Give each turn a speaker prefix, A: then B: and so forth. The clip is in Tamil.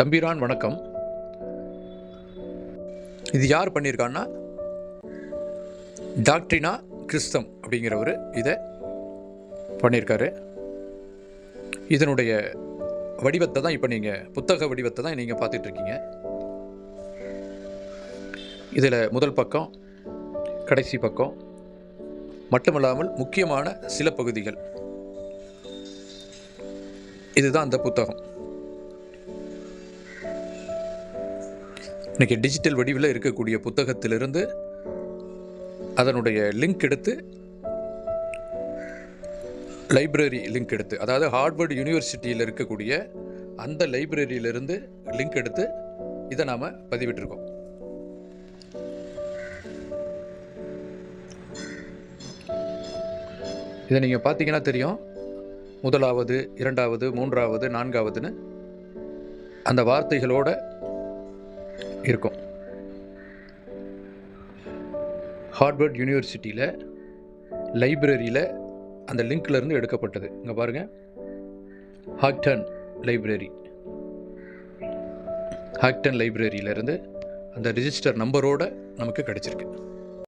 A: தம்பிரான் வணக்கம். இது யார் பண்ணியிருக்கான்னா டாக்டரினா கிறிஸ்தம் அப்படிங்கிறவர் இதை பண்ணியிருக்காரு இதனுடைய வடிவத்தை தான் இப்போ நீங்கள் புத்தக வடிவத்தை தான் நீங்கள் பார்த்துட்ருக்கீங்க. இதில் முதல் பக்கம் கடைசி பக்கம் மட்டுமல்லாமல் முக்கியமான சில பகுதிகள். இதுதான் அந்த புத்தகம். இன்றைக்கி டிஜிட்டல் வடிவில் இருக்கக்கூடிய புத்தகத்திலிருந்து அதனுடைய லிங்க் எடுத்து லைப்ரரி லிங்க் எடுத்து அதாவது ஹார்வர்டு யூனிவர்சிட்டியில் இருக்கக்கூடிய அந்த லைப்ரரியிலிருந்து லிங்க் எடுத்து இதை நாம் பதிவிட்டிருக்கோம். இதை நீங்கள் பார்த்தீங்கன்னா தெரியும். முதலாவது இரண்டாவது மூன்றாவது நான்காவதுன்னு அந்த வார்த்தைகளோட இருக்கும். ஹார்வர்ட் யூனிவர்சிட்டியில் லைப்ரரியில் அந்த லிங்க்லேருந்து எடுக்கப்பட்டது. இங்கே பாருங்கள் ஹாக்டன் லைப்ரரி ஹாக்டன் லைப்ரரியிலேருந்து அந்த ரிஜிஸ்டர் நம்பரோட நமக்கு கிடச்சிருக்கு.